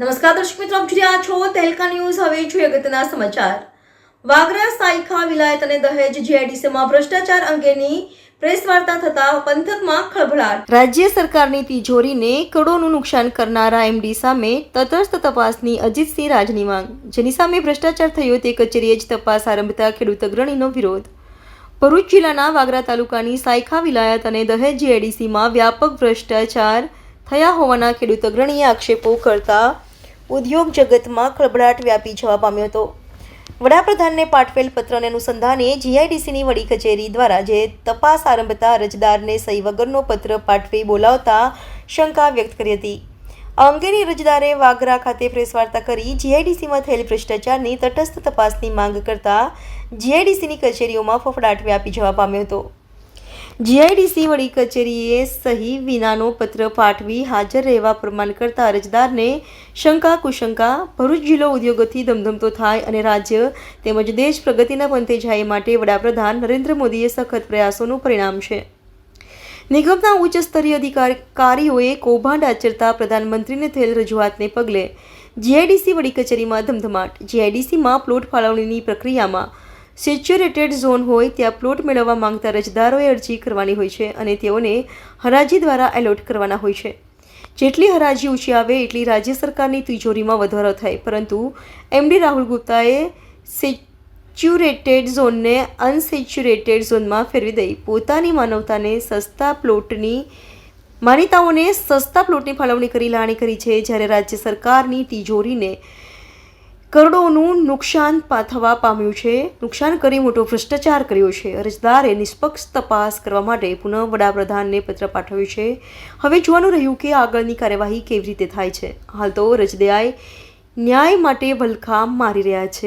નમસ્કાર દર્શક મિત્રો, આપ જોઈ રહ્યા છો તહેલકા ન્યૂઝ. હવે જોઈએ અગત્યના સમાચાર. વાગરા, સાયખા, વિલાયત અને દહેજ જીઆઈડીસીમાં ભ્રષ્ટાચાર અંગેની પ્રેસ વાર્તા થતા પંથકમાં ખળભળાટ. રાજ્ય સરકારની તિજોરીને કરોડોનું નુકસાન કરનારા એમડી સામે તટસ્થ તપાસની અજીતસિંહ રાજની માંગ. જેની સામે ભ્રષ્ટાચાર થયો તે કચેરીએ જ તપાસ આરંભતા ખેડૂત અગ્રણીનો વિરોધ. ભરૂચ જિલ્લાના વાગરા તાલુકાની સાયખા, વિલાયત અને દહેજ જીઆઈડીસીમાં વ્યાપક ભ્રષ્ટાચાર થયા હોવાના ખેડૂત અગ્રણીએ આક્ષેપો કરતા ઉદ્યોગ જગતમાં ખળભળાટ વ્યાપી જવા પામ્યો હતો. વડાપ્રધાનને પાઠવેલ પત્રને અનુસંધાને જીઆઈડીસીની વડી કચેરી દ્વારા જે તપાસ આરંભતા અરજદારને સહી વગરનો પત્ર પાઠવી બોલાવતા શંકા વ્યક્ત કરી હતી. આ અંગેની અરજદારે વાગરા ખાતે પ્રેસ વાર્તા કરી જીઆઈડીસીમાં થયેલ ભ્રષ્ટાચારની તટસ્થ તપાસની માંગ કરતા જીઆઈડીસીની કચેરીઓમાં ફફડાટ વ્યાપી જવા પામ્યો હતો. જીઆઈડીસી વડી કચેરીએ સહી વિનાનો પત્ર પાઠવી હાજર રહેવા પ્રમાણ કરતા અરજદારને શંકા કુશંકા ભરૂચ જિલ્લો ઉદ્યોગોથી ધમધમતો થાય અને રાજ્ય તેમજ દેશ પ્રગતિના પંથે જાય માટે વડાપ્રધાન નરેન્દ્ર મોદીએ સખત પ્રયાસોનું પરિણામ છે. નિગમના ઉચ્ચ સ્તરીય અધિકારીઓએ કૌભાંડ આચરતા પ્રધાનમંત્રીને થયેલ રજૂઆતને પગલે જીઆઈડીસી વડી કચેરીમાં ધમધમાટ. જીઆઈડીસીમાં પ્લોટ ફાળવણીની પ્રક્રિયામાં સેચ્યુરેટેડ ઝોન હોય ત્યાં પ્લોટ મેળવવા માંગતા અરજદારોએ અરજી કરવાની હોય છે અને તેઓને હરાજી દ્વારા એલોટ કરવાના હોય છે. જેટલી હરાજી ઊંચી આવે એટલી રાજ્ય સરકારની તિજોરીમાં વધારો થાય, પરંતુ એમડી રાહુલ ગુપ્તાએ સેચ્યુરેટેડ ઝોનને અનસેચ્યુરેટેડ ઝોનમાં ફેરવી દઈ પોતાની માનવતાને સસ્તા પ્લોટની માન્યતાઓને સસ્તા પ્લોટની ફાળવણી કરી લાણી કરી છે, જ્યારે રાજ્ય સરકારની તિજોરીને કરોડોનું નુકસાન પાથવા પામ્યું છે. નુકસાન કરી મોટો ભ્રષ્ટાચાર કર્યો છે. અરજદારે નિષ્પક્ષ તપાસ કરવા માટે પુનઃ વડાપ્રધાનને પત્ર પાઠવ્યું છે. હવે જોવાનું રહ્યું કે આગળની કાર્યવાહી કેવી રીતે થાય છે. હાલ તો રજદયાએ ન્યાય માટે વલખા મારી રહ્યા છે.